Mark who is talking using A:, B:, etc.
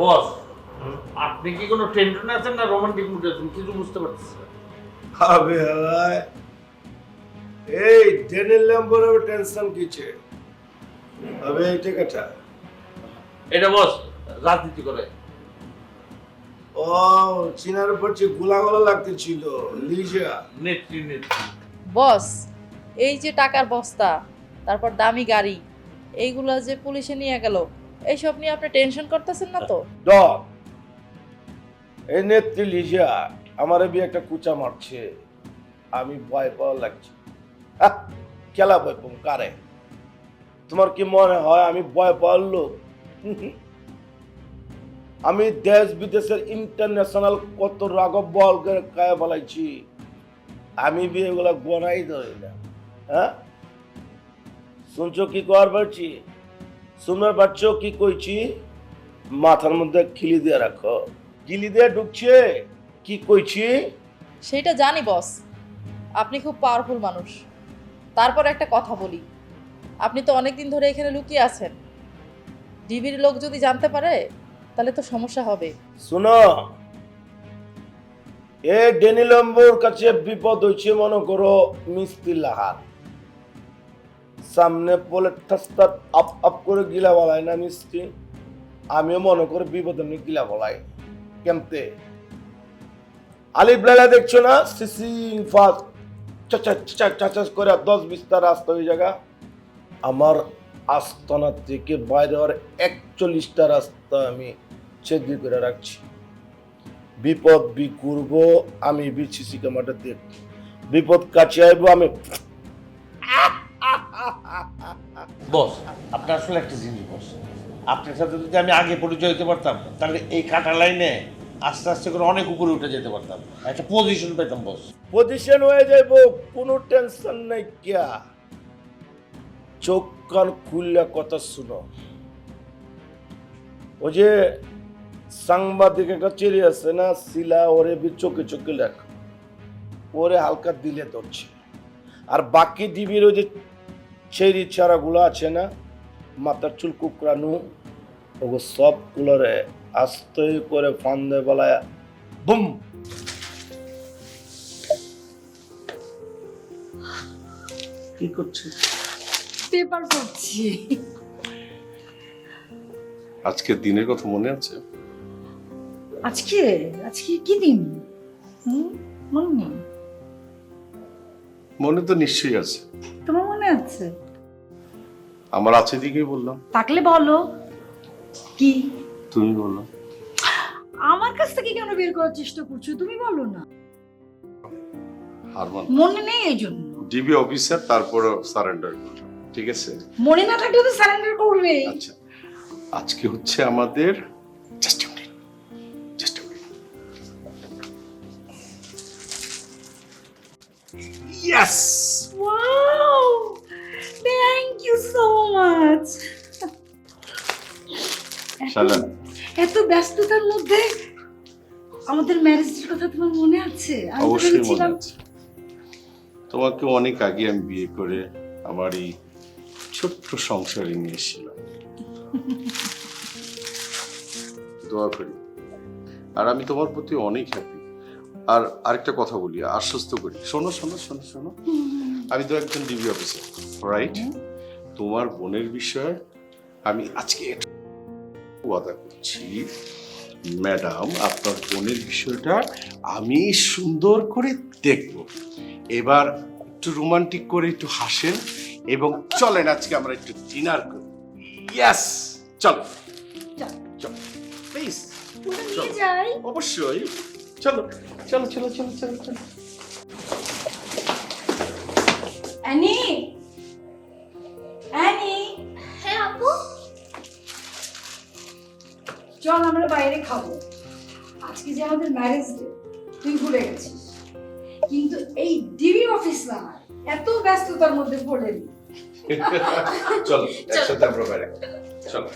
A: বস আপনি কি কোনো টেনশনে আছেন না রোমান্টিক মুডে আছেন? কিছু বুঝতে পারতেছি না।
B: হবে হাওয়ায় এই ডেনিল ল্যাম্বোর টেনশন কিছে হবে এই টাকাটা
A: এটা বস রাজনীতি করে।
B: ও চিনার উপর যে গোলাগোলা লাগতেছিল লিজা।
A: নেত্রী নেত্রী।
C: বস এই যে টাকার বস্তা তারপর দামি গাড়ি এইগুলা যে পুলিশে নিয়ে গেল এইসব নিয়ে আপনি টেনশন করতেছেন না তো?
B: এই নেত্রী লিজা আমারে বি একটা কুচা মারছে। আমি ভয় পাওয়া লাগছে। খেলা ভয় পাবো কারে? তোমার কি মনে হয় আমি ভয় পাওয়ার লোক। আমি দেশ বিদেশের ইন্টারন্যাশনাল কত রাগব বল করে কায়া বলাইছি। আমি বি এগুলা গনাই ধরি না। হ্যাঁ? শুনছো কি কর পারছি শুনবার পারছ কি কইছি? মাথার মধ্যে খিলি দিয়ে রাখো। গিলি দিয়ে ঢুকছে কি কইছি?
C: সেটা জানি বস। আপনি খুব পাওয়ারফুল মানুষ। তারপর একটা কথা বলি। আপনি তো অনেক দিন ধরে এখানে লুকিয়ে আছেন। ডিবির লোক যদি জানতে পারে তাহলে তো সমস্যা হবে।
B: শুনো এ ডেনিলম্বর কাছে বিপদ হয়েছে মনে করো মিস্ত্রি লাহার। সামনে বলে ঠাস্তা আপ আপ করে গিলা বলায় না মিস্ত্রি আমিও মনে করে বিপদ এমনি গিলা বলাই কেমতে? আলিফ লালা দেখছ না? সিসিং ফাস্ট চাচাচ করে দশ বিস্তার রাস্তা ওই জায়গা। আমার আস্তানা থেকে বাইরে হওয়ার একচল্লিশটা রাস্তা আমি ছেদি করে রাখছি। বিপদ বি করব, আমি বি সিসি ক্যামেরাটা দেখ বিপদ কাছে আইব, আমি
A: বস, আপনার আসলে একটা জিনিস বস। আপনার সাথে যদি আমি আগে পরিচয় হতে পারতাম, তাহলে এই কাটা লাইনে আস্তে আস্তে করে অনেক উপরে উঠে যেতে পারতাম। একটা পজিশন পেতাম বস।
B: পজিশন হয়ে যাইব, কোনো টেনশন নাই কিয়া। চোখ কান খুললে কথা শুনো। ও যে সাংবাদিক একটা চেরি আছে না, শিলা, ওরে বি চোখে চোখে লেখ। ওরে হালকা দিলে ধরছে। আর বাকি ডিবির ওই যে চেরি চারাগুলো আছে না মাথার চুল কুকরানো ওগো সব গুলোরে আস্তে করে ফান্দে বলায় বুম কি করছে?
D: পেপার পড়ছি
E: আজকের দিনের কথা মনে আছে?
D: আজকে? আজকে কি দিন? হুম মনে নেই।
E: মনে তো নিশ্চয়ই আছে।
D: তোমার আছে?
E: আমার আছে দিকেই বললাম।
D: থাকলে বলো। কি?
E: তুমি বললাম
D: আমার কাছ থেকে কেন বের করার চেষ্টা করছ? তুমি বলো না।
E: হারমান।
D: মনে নেই এই জন্য।
E: ডিবি অফিসার তারপর সারেন্ডার ঠিক আছে?
D: মনে না থাকলে তো সারেন্ডার করবে।
E: আচ্ছা। আজকে হচ্ছে আমাদের just minute just minute yes শালা
D: এত ব্যস্ততার মধ্যে আমাদের ম্যারেজের কথা তোমার মনে আছে? আমি
E: অবশ্যই মনে
D: ভেবেছিলাম
E: আছে। তোমাকে অনেক আগে আমি বিয়ে করে আমার এই ছোট্ট সংসারে নিয়ে এসেছিলাম দোয়া করি। আর আমি তোমার প্রতি অনেক হ্যাপি আর আরেকটা কথা বলি আশ্বস্ত করি। শোনো শোনো শোনো শোনো। আমি তো একজন ডিবি অফিসার রাইট তোমার বোনের বিষয়ে আমি আজকে একটু ওয়াদা করছি। ম্যাডাম আপনার বোনের বিষয়টা আমি সুন্দর করে দেখব। এবার একটু রোমান্টিক করে একটু হাসেন এবং চলেন আজকে আমরা একটু ডিনার করি। ইয়েস চলো।
D: চল।
E: চলো। প্লিজ চলো। অবশ্যই। চলো। চলো চলো চলো চলো চলো।
D: অ্যানি! চল আমরা বাইরে খাব। আজকে যে আমাদের ম্যারেজ ডে তুই ভুলে গেছিস। কিন্তু এই ডিবি অফিস না এত ব্যস্ততার মধ্যে পড়েনি
E: চলো, একসাথে আমরা বাইরে চলো।